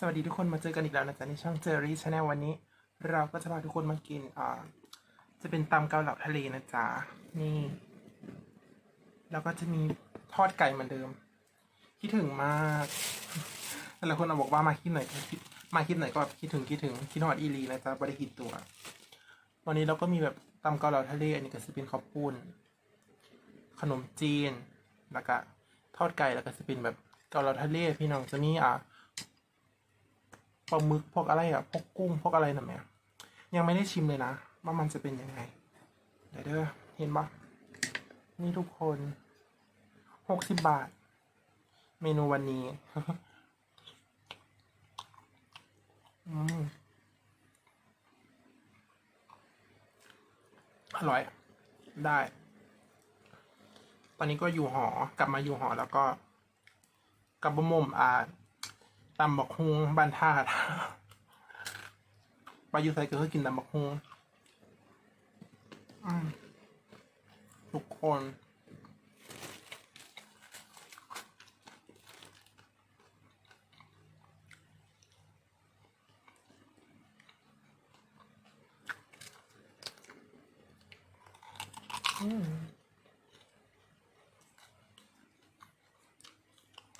สวัสดีทุกคนมาเจอกันอีกแล้วนะจ๊ะในช่องเจอรี่ชาแนลวันนี้ เราก็จะพาทุกคนมากินอ่าจะเป็นตำเกาเหลาทะเลนะจ๊ะนี่ แล้วก็จะมีทอดไก่เหมือนเดิมคิดถึงมากแต่ละคนเอาบอกว่ามาคลิปไหนก็คิดมาคลิปไหนก็แบบคิดถึงคิดถึงคิดฮอดอีหลีนะจ๊ะบริหิตตัว วันนี้เราก็มีแบบตำเกาเหลาทะเลอันนี้ก็จะเป็นข้าวปุ้น ขนมจีนแล้วก็ทอดไก่แล้วก็จะเป็นแบบเกาเหลาทะเลพี่น้องจะมีอะ ปลาหมึกพวกอะไรอะพวกกุ้งพวกอะไรนะแม่ยังไม่ได้ชิมเลยนะว่ามันจะเป็นยังไงเดี๋ยวเด้อเห็นปะนี่ทุกคนหกสิบบาท เมนูวันนี้อืมอร่อย ได้ ตอนนี้ก็อยู่หอกลับมาอยู่หอแล้วก็กลับบะมมอ่า ตำบักฮงบ้านท่าดไปอยู่ไซก็คือกินตำบักฮงทุกคน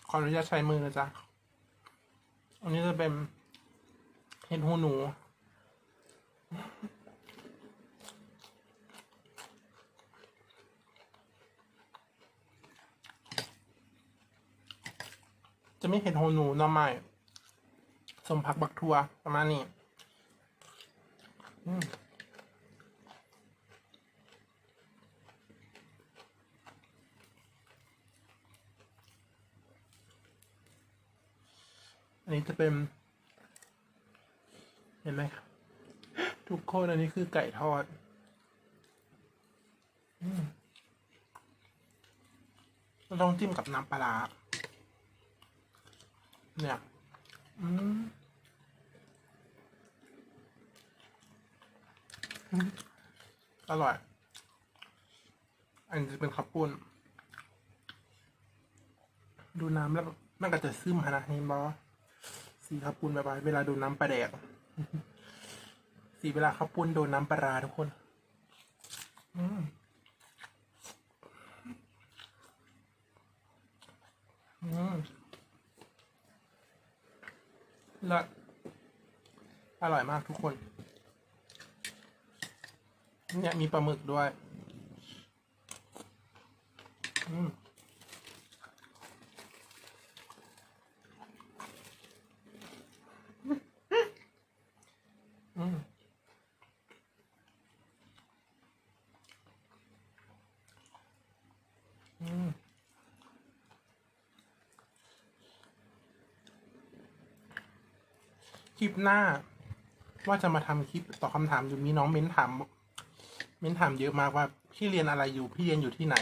ขออนุญาตใช้มือนะจ๊ะ อันนี้จะเป็นเห็ดหูหนู จะไม่เห็ดหูหนูน้อใหม่สมผักบักทัวประมาณนี้ อืม นี้จะเป็น เห็นไหมครับทุกคนอันนี้คือไก่ทอดเราต้องจิ้มกับน้ำปลาร้าเนี่ยอืมอร่อย อันนี้จะเป็นข้าวปุ้น ดูน้ำแล้วมันก็จะซึมขนาดนี้บอ สีข้าวปุ้นแบบว่าเวลาโดนน้ำปลาแดก สีเวลาข้าวปุ้นโดนน้ำปลาราทุกคน อืมอืมละอร่อยมากทุกคน เนี่ยมีปลาหมึกด้วย อืม อืม อืม คลิปหน้า ว่าจะมาทำคลิปตอบคำถามอยู่มีน้องเม้นถามเม้นถามเยอะมากว่าพี่เรียนอะไรอยู่พี่เรียนอยู่ที่ไหน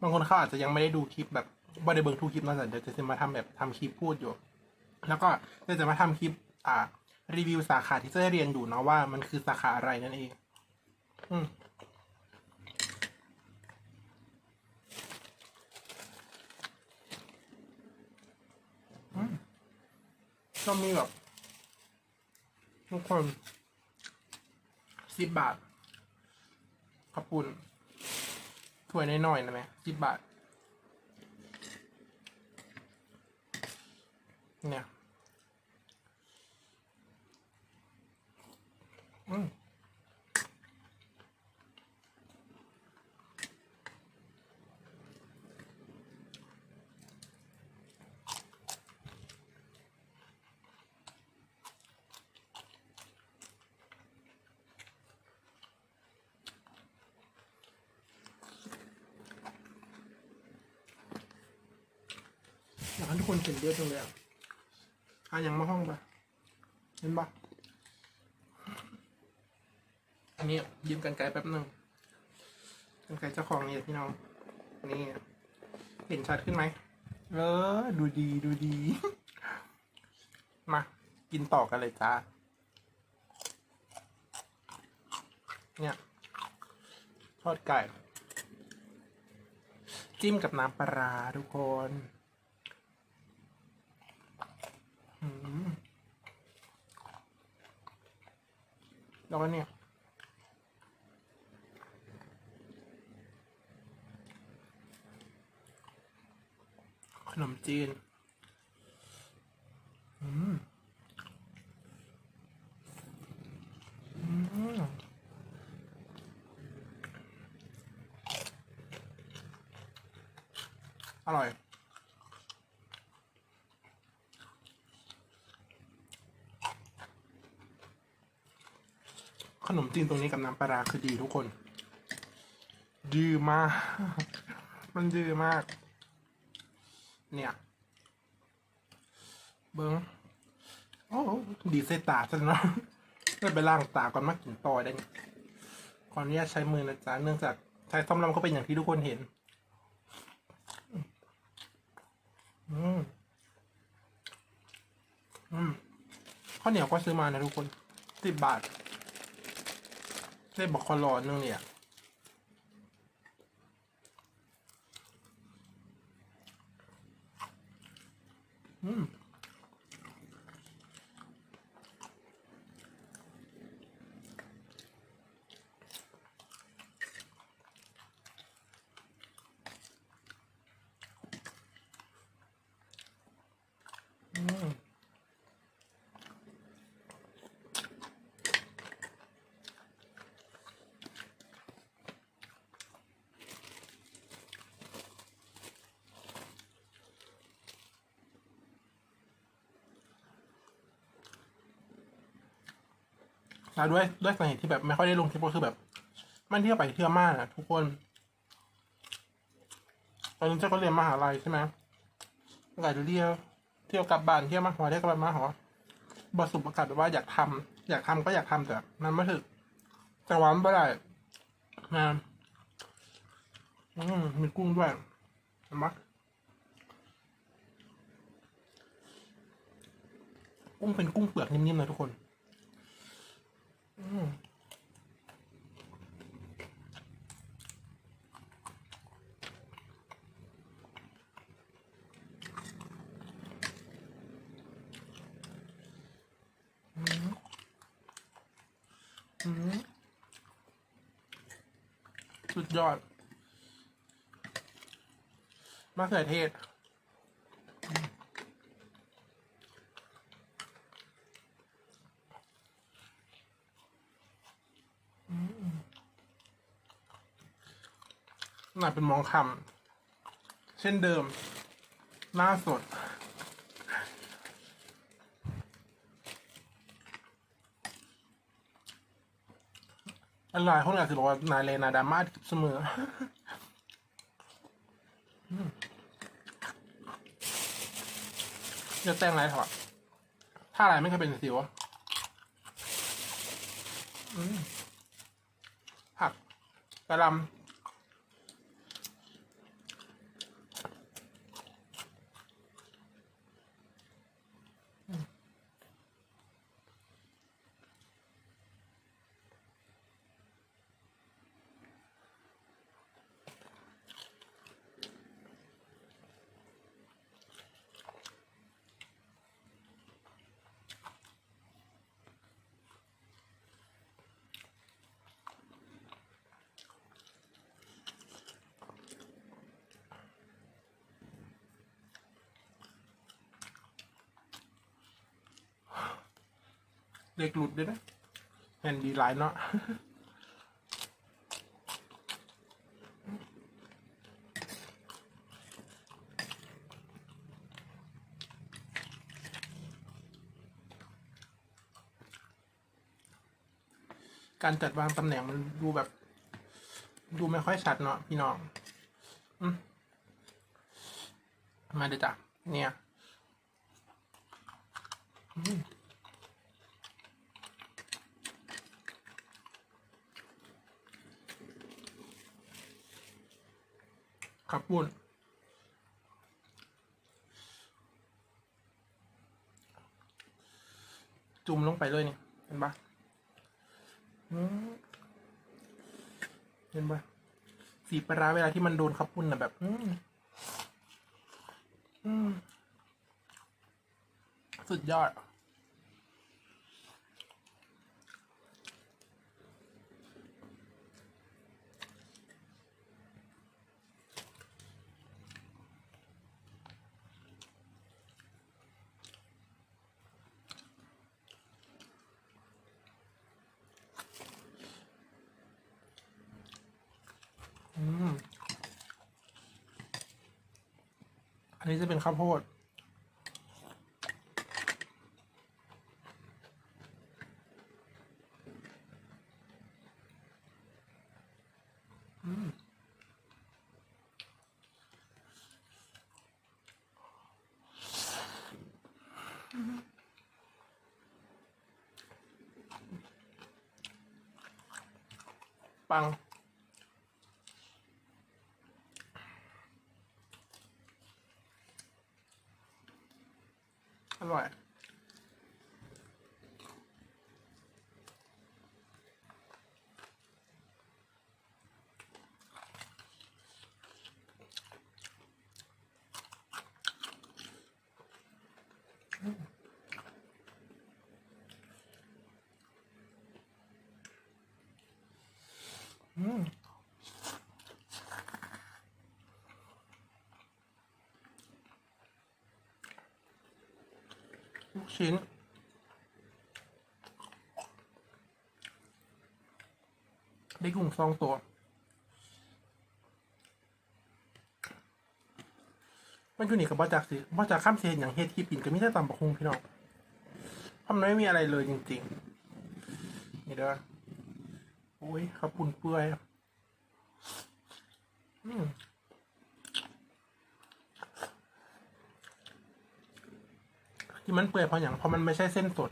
บางคนเขาอาจจะยังไม่ได้ดูคลิปแบบบ่ได้เบิ่งทุกคลิปนะแต่เดี๋ยวจะมาทำแบบทำคลิปพูดอยู่ แล้วก็เดี๋ยวจะมาทำคลิป อ่า รีวิวสาขาที่จะได้เรียนอยู่เนาะว่ามันคือสาขาอะไรนั่นเอง อืมอืมก็มีแบบ ทุกคนสิบบาทขอบคุณถ้วยน้อยๆนะแม่สิบบาท เนี่ย อืม อยากให้ทุกคนเห็นเยอะจังเลยอะอะยังมาห้องปะเห็นปะอันนี้ยืมกันไกลแป๊บหนึ่งกันไกลเจ้าของเนี่ยพี่น้องนี่เห็นชัดขึ้นไหมเออดูดีดูดี มา กินต่อกันเลยจ้าเนี่ยทอดไก่ จิ้มกับน้ำปลาทุกคน อืม แล้วก็เนี่ยขนมจีน อืม อืม อร่อย นมจีนตรงนี้กับน้ำปลาคือดีทุกคนดีมาก มันดีมาก เนี่ย เบิ้งโอ้ดีเซตาซะเนาะได้ไปล้างตาก่อนมากินต่อได้ขออนุญาตใช้มือนะจ๊ะเนื่องจากใช้ซ่อมลำก็เป็นอย่างที่ทุกคนเห็น อืมอืมข้าวเหนียวก็ซื้อมานะทุกคนสิบบาท ได้บอกคอร้อนนึงเนี่ยอืม อืม แล้วด้วยด้วยสาเหตุที่แบบไม่ค่อยได้ลงคลิปก็คือแบบ มันเที่ยวไปเที่ยวมากนะทุกคน ตอนนี้เจ้าก็เรียนมหาลัยใช่ไหมก็อาจจะเที่ยวเที่ยวกลับบ้านเที่ยวมาหอได้กลับมาหอบสุประกาศแบบว่าอยากทำอยากทำก็อยากทำแต่มันไม่ถึกจังหวะมันไม่ได้นะอืมมีกุ้งด้วยเห็นไหมกุ้งเป็นกุ้งเปลือกนิ่มๆนะทุกคน สุดยอดมะเขือเทศ หน่อยเป็นมองคำเช่นเดิมหน้าสดอะไรคนอาจจะบอกว่านายเลนาดาม่าเสมอจะแต่งไรถอะถ้าอะไรไม่เคยเป็นสิวผักกระลำ เด็กหลุดด้วยนะแผ่นดีหลายเนาะการจัดวางตำแหน่งมันดูแบบ ดูไม่ค่อยชัดเนาะพี่น้องอมมาเดี๋ยวจ้ะเนี่ยอืม ขับปุ่นจุ่มลงไปเลยนี่ เห็นปะเห็นปะสีปลาร้าเวลาที่มันโดนขับปุ่นนะแบบ อืมอืมสุดยอด นี้จะเป็นข้าวโพดอืมปัง อร่อย อืมลูกชิ้นได้กุ้งสองตัว มันอยู่นี่กับบอจากสิบอจากข้ามเซนอย่างเฮดที่ปินก็ไมีแต่ตำบักฮุงพี่น้องเพราะไม่มีอะไรเลยจริงๆ นี่เด้อ โอ้ยข้าวปุ้นเปื่อยอืมที่มันเปื่อยเพราะอย่างเพราะมันไม่ใช่เส้นสด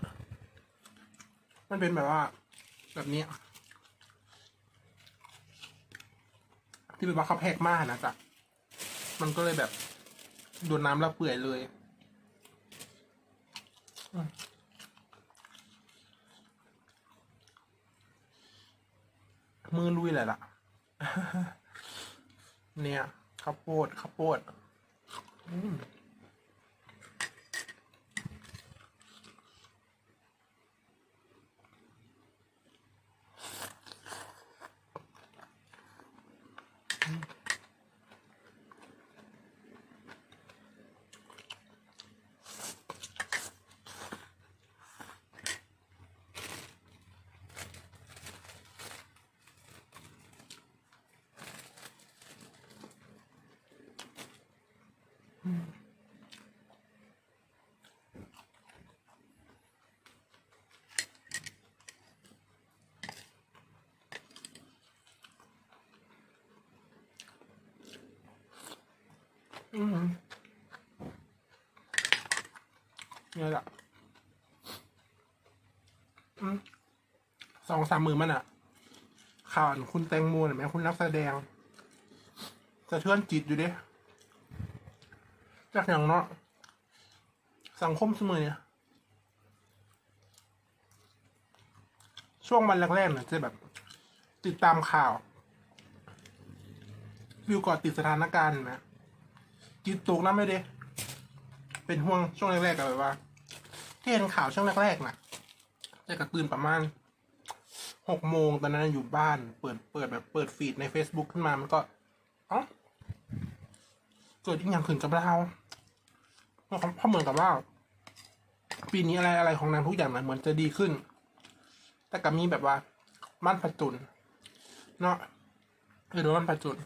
มันเป็นแบบว่า แบบนี้ ที่เป็นว่าเขาแพกมากนะจ๊ะ มันก็เลยแบบโดนน้ำแล้วเปื่อยเลย อืม มือลุยเลยล่ะ เนี่ยข้าวโพดข้าวโพดอืม นี่ยแหละอืมสองสามหมื่นมันอะข่าวนคุณแตงโมเห็นไหมคุณนักแสดงสะเทือนจิตอยู่เด้ จากอย่างเนาะสังคมเสมอเนี่ยช่วงวันแรกๆเนี่ยจะแบบ ติดตามข่าววิวก่อติดสถานการณ์นะจิตตกนะไม่เด้เป็นห่วงช่วงแรกๆกันแบบว่า ที่เห็นข่าวช่วงแรกๆนะจะกระตื่นประมาณหกโมงตอนนั้นอยู่บ้าน เปิดเปิดแบบเปิดฟีดใน Facebook ขึ้นมามันก็อ๋อเกิดอีกอย่างขึ้นกับเรา เพราะเหมือนกับว่า ปีนี้อะไรอะไรของนางทุกอย่างมันเหมือนจะดีขึ้น แต่ก็มีแบบว่า มั่นประจุนเนาะคือโดนมั่นประจุน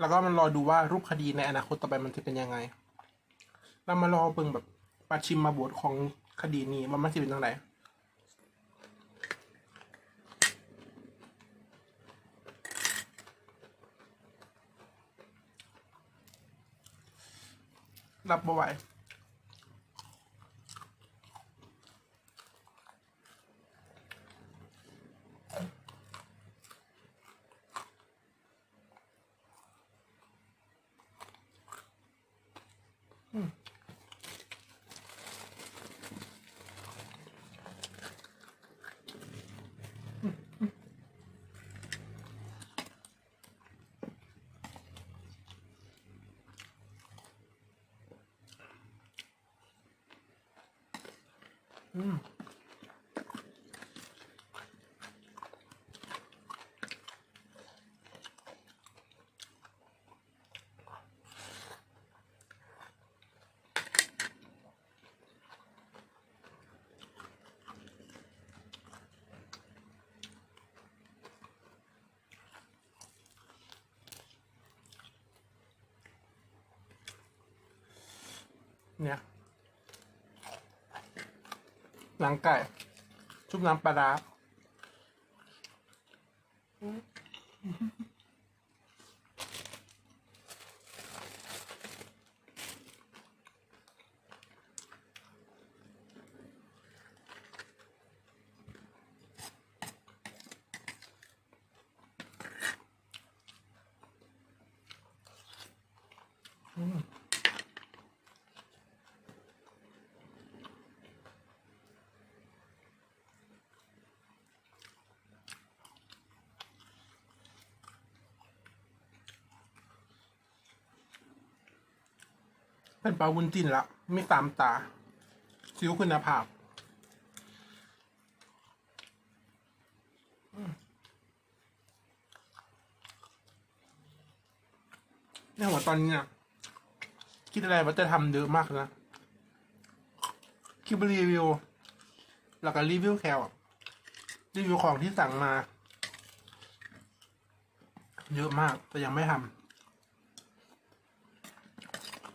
แล้วก็มันรอดูว่ารูปคดีในอนาคตต่อไปมันจะเป็นยังไง เรามารอเบิ่งแบบปัดชิมมาบทของคดีนี้ว่ามันจะเป็นยังไง รับบ่ไหว อื หนังไก่ ชุบน้ำปลาร้า เป็นปลาวุ้นจินละไม่ตามตาซิ้วคุณภาพเนี่ยหัวตอนนี้เนี่ยคิดอะไรว่าจะทำเยอะมากนะคลิปรีวิว แล้วก็รีวิวแคลรีวิวของที่สั่งมา เยอะมากแต่ยังไม่ทำ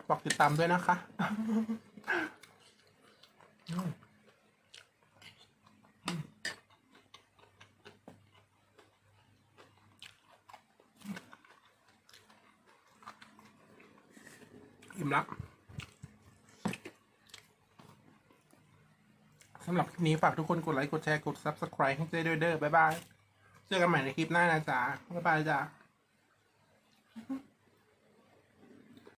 ฝากติดตามด้วยนะคะอิ่มละสำหรับคลิปนี้ฝากทุกคนกดไลค์ กดแชร์ กด Subscribe ให้เจ๊ด้วยเด้อบ๊ายบาย เจอกันใหม่ในคลิปหน้านะจ๊ะบ๊ายบายจ้ะ